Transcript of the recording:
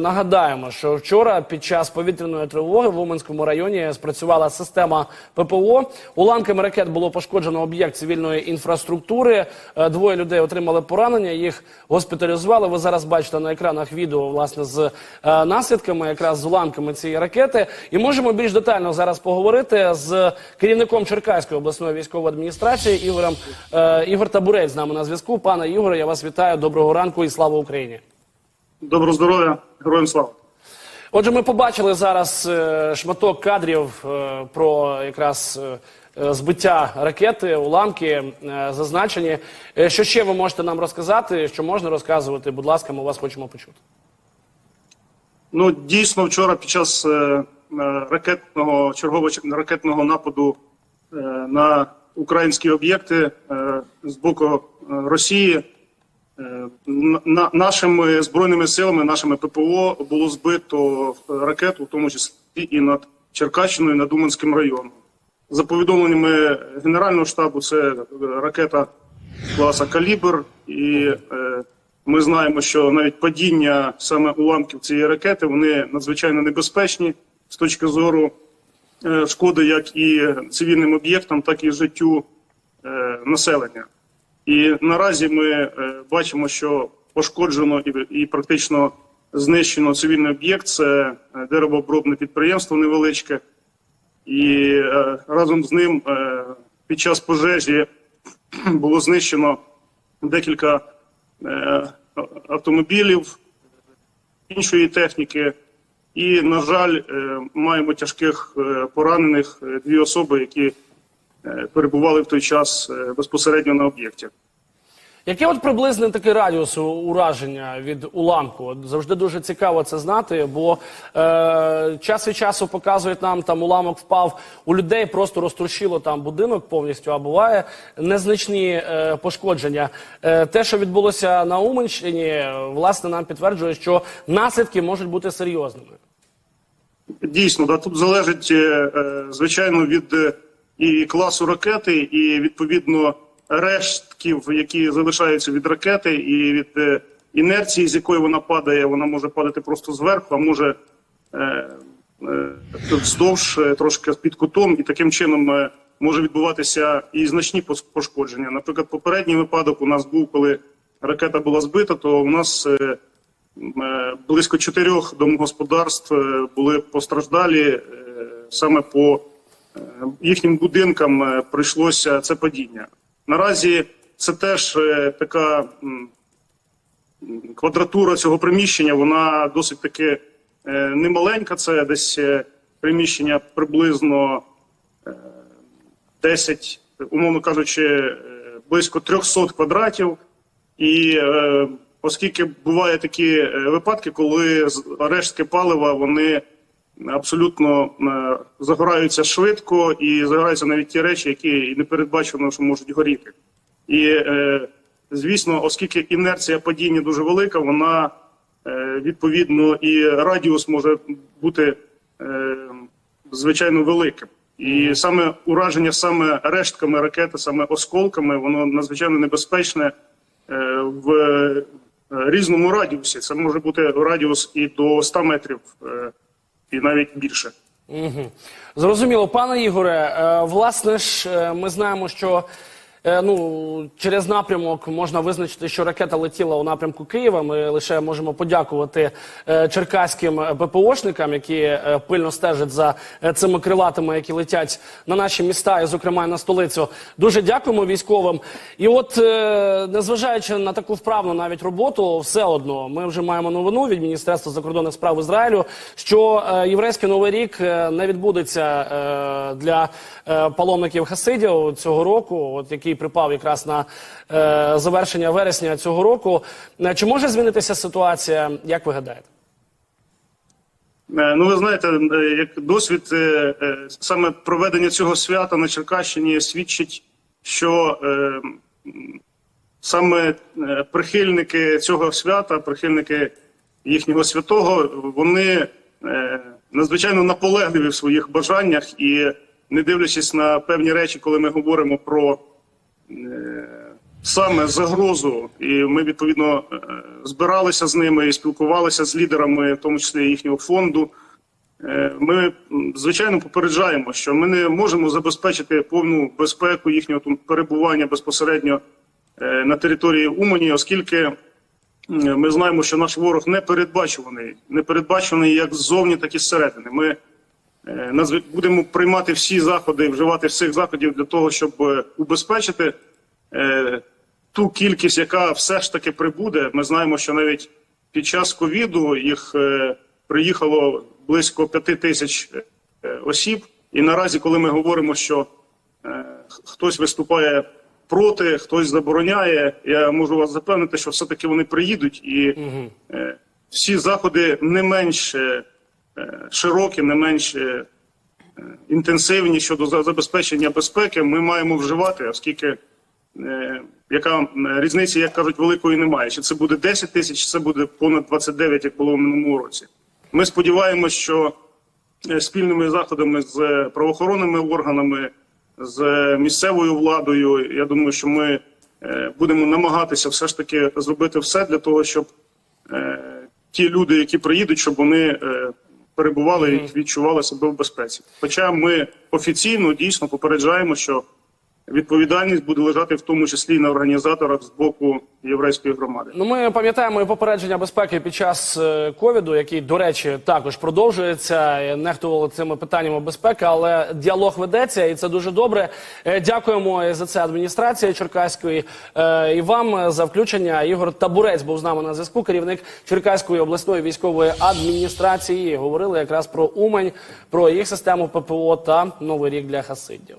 Нагадаємо, що вчора під час повітряної тривоги в Уманському районі спрацювала система ППО. Уламками ракет було пошкоджено об'єкт цивільної інфраструктури. Е, Двоє людей отримали поранення. Їх госпіталізували. Ви зараз бачите на екранах відео власне з е, наслідками, якраз з уламками цієї ракети. І можемо більш детально зараз поговорити з керівником Черкаської обласної військової адміністрації Ігорем е, Ігор Табурець з нами на зв'язку. Пане Ігоре, я вас вітаю. Доброго ранку і слава Україні. Доброго здоров'я, героям слава. Отже, ми побачили зараз е, шматок кадрів е, про якраз е, збиття ракети, уламки е, зазначені. Е, Що ще ви можете нам розказати? Що можна розказувати? Будь ласка, ми вас хочемо почути. Ну дійсно, вчора під час е, е, ракетного чергового ч- ракетного нападу е, на українські об'єкти е, з боку е, Росії. Е, на- нашими збройними силами, нашими ППО було збито ракету, в тому числі і над Черкащиною, і над Уманським районом. За повідомленнями Генерального штабу, це е, ракета класа Калібр, і е, ми знаємо, що навіть падіння саме уламків цієї ракети вони надзвичайно небезпечні з точки зору е, шкоди як і цивільним об'єктам, так і життю е, населення. І наразі ми е, бачимо, що пошкоджено і, практично знищено цивільний об'єкт. Це е, деревообробне підприємство невеличке, і е, разом з ним під час пожежі було знищено декілька автомобілів іншої техніки. І, на жаль, маємо тяжких поранених дві особи, які перебували в той час е, безпосередньо на об'єкті. Який от приблизний такий радіус ураження від уламку? От завжди дуже цікаво це знати, бо е, час від часу показують нам, там уламок впав у людей, просто розтрощило там будинок повністю, а буває незначні е, пошкодження. Е, те, що відбулося на Уманщині, е, власне, нам підтверджує, що наслідки можуть бути серйозними. Дійсно, да, тут залежить, е, е, звичайно, від е, і класу ракети, і відповідно рештків, які залишаються від ракети, і від е, інерції, з якої вона падає, вона може падати просто зверху, а може е, е, вздовж трошки під кутом, і таким чином може відбуватися і значні пошкодження. Наприклад, попередній випадок у нас був, коли ракета була збита, то у нас близько чотирьох домогосподарств були постраждалі саме по їхнім будинкам е, прийшлося це падіння. Наразі це теж е, така квадратура цього приміщення, вона досить таки е, немаленька. Це десь е, приміщення приблизно 10, умовно кажучи, е, близько 300 квадратів. І е, оскільки бувають такі е, випадки, коли рештки палива вони абсолютно е, загораються швидко і загораються навіть ті речі, які не передбачено, що можуть горіти. І е, звісно, оскільки інерція падіння дуже велика, вона е, відповідно і радіус може бути е, звичайно великим. І саме ураження саме рештками ракети, саме осколками, воно надзвичайно небезпечне е, в різному радіусі. Це може бути радіус і до 100 метрів, е, і навіть більше. Угу. Зрозуміло, пане Ігоре. Е, власне ж, е, ми знаємо, що ну, через напрямок можна визначити, що ракета летіла у напрямку Києва. Ми лише можемо подякувати е, черкаським ППОшникам, які е, пильно стежать за е, цими крилатими, які летять на наші міста, і, зокрема, на столицю. Дуже дякуємо військовим. І от, е, незважаючи на таку вправну навіть роботу, все одно ми вже маємо новину від Міністерства закордонних справ Ізраїлю, що е, єврейський новий рік е, не відбудеться е, для е, паломників хасидів цього року, от який припав якраз на е, завершення вересня цього року. Е, Чи може змінитися ситуація? Як ви гадаєте? Е, Ну, ви знаєте, е, як досвід саме проведення цього свята на Черкащині свідчить, що саме прихильники цього свята, прихильники їхнього святого, вони надзвичайно наполегливі в своїх бажаннях і не дивлячись на певні речі, коли ми говоримо про саме загрозу, і ми відповідно е, збиралися з ними і спілкувалися з лідерами, в тому числі їхнього фонду. Е, Ми звичайно попереджаємо, що ми не можемо забезпечити повну безпеку їхнього перебування безпосередньо е, на території Умані, оскільки ми знаємо, що наш ворог не передбачуваний, не передбачений як ззовні, так і зсередини. Ми е, будемо приймати всі заходи, вживати всіх заходів для того, щоб е, убезпечити е, ту кількість, яка все ж таки прибуде. Ми знаємо, що навіть під час ковіду їх приїхало близько п'яти тисяч осіб. І наразі, коли ми говоримо, що хтось виступає проти, хтось забороняє, я можу вас запевнити, що все-таки вони приїдуть, і всі заходи не менш е, е, широкі, не менш е, інтенсивні щодо забезпечення безпеки ми маємо вживати, оскільки е, яка різниці, як кажуть, великої немає. Чи це буде 10 тисяч, чи це буде понад 29, як було в минулому році. Ми сподіваємося, що е, спільними заходами з е, правоохоронними органами, з е, місцевою владою, я думаю, що ми е, будемо намагатися все ж таки зробити все для того, щоб е, ті люди, які приїдуть, щоб вони е, перебували і відчували себе в безпеці. Хоча ми офіційно дійсно попереджаємо, що відповідальність буде лежати в тому числі і на організаторах з боку єврейської громади. Ну, ми пам'ятаємо і попередження безпеки під час е, ковіду, який, до речі, також продовжується. Нехтували цими питаннями безпеки, але діалог ведеться, і це дуже добре. Е, Дякуємо за це адміністрації Черкаської е, і вам за включення. Ігор Табурець був з нами на зв'язку. Керівник Черкаської обласної військової адміністрації. Говорили якраз про Умань, про їх систему ППО та новий рік для хасидів.